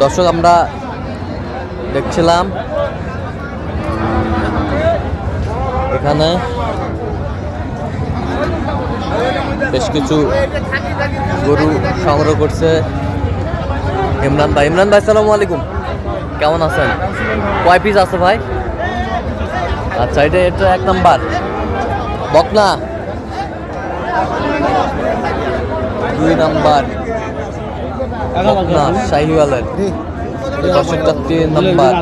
দর্শক, আমরা দেখছিলাম এখানে বেশ কিছু গরু সংগ্রহ করছে ইমরান ভাই। ইমরান ভাই সালামু আলাইকুম। কেমন আছেন? কয় পিস আছে ভাই? আচ্ছা এটা এটা এক নাম্বার। বকনা। দুই নাম্বার। বকনা শাহিওয়ালের দশটা তিন নাম্বার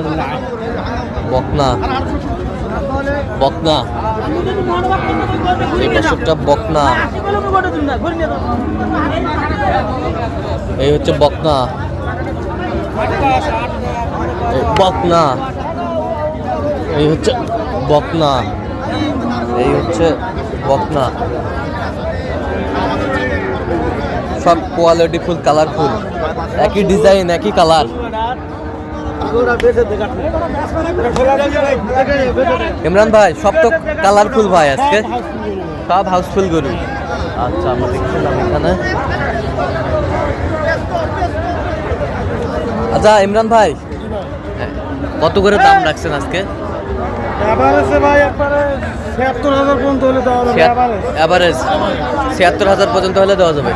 বকনা। বকনা। এই বছরটা বকনা। এই হচ্ছে বকনা। বকনা। এই হচ্ছে বকনা। এই হচ্ছে বকনা। সব কোয়ালিটি ফুল কালারফুল একই ডিজাইন একই কালার ইমরান ভাই সব তো কালারফুল ভাই আজকে। সব হাউসফুল গরু। আচ্ছা আমরা দেখছিলাম এখানে। আচ্ছা ইমরান ভাই কত করে দাম রাখছেন আজকে? এভারেজে ছিয়াত্তর হাজার পর্যন্ত হলে দেওয়া যাবে।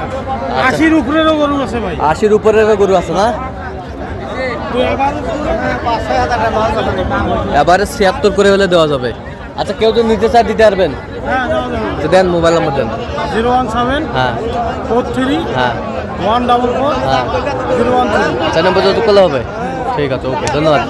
আচ্ছা আশির উপরেরও গরু আছে ভাই। আশির উপরের গরু আছে না? এবারে ছিয়াত্তর করে হলে দেওয়া যাবে। আচ্ছা কেউ যদি নিতে চায় দিতে পারবেন? হ্যাঁ দেওয়া দেন মোবাইল নাম্বার দেন। জিরো ওয়ান সেভেন হ্যাঁ। ফোর থ্রি হ্যাঁ। ওয়ান ডাবল ফোর হ্যাঁ। Zero one three. চার নম্বর যত করলে হবে। ঠিক আছে ওকে ধন্যবাদ।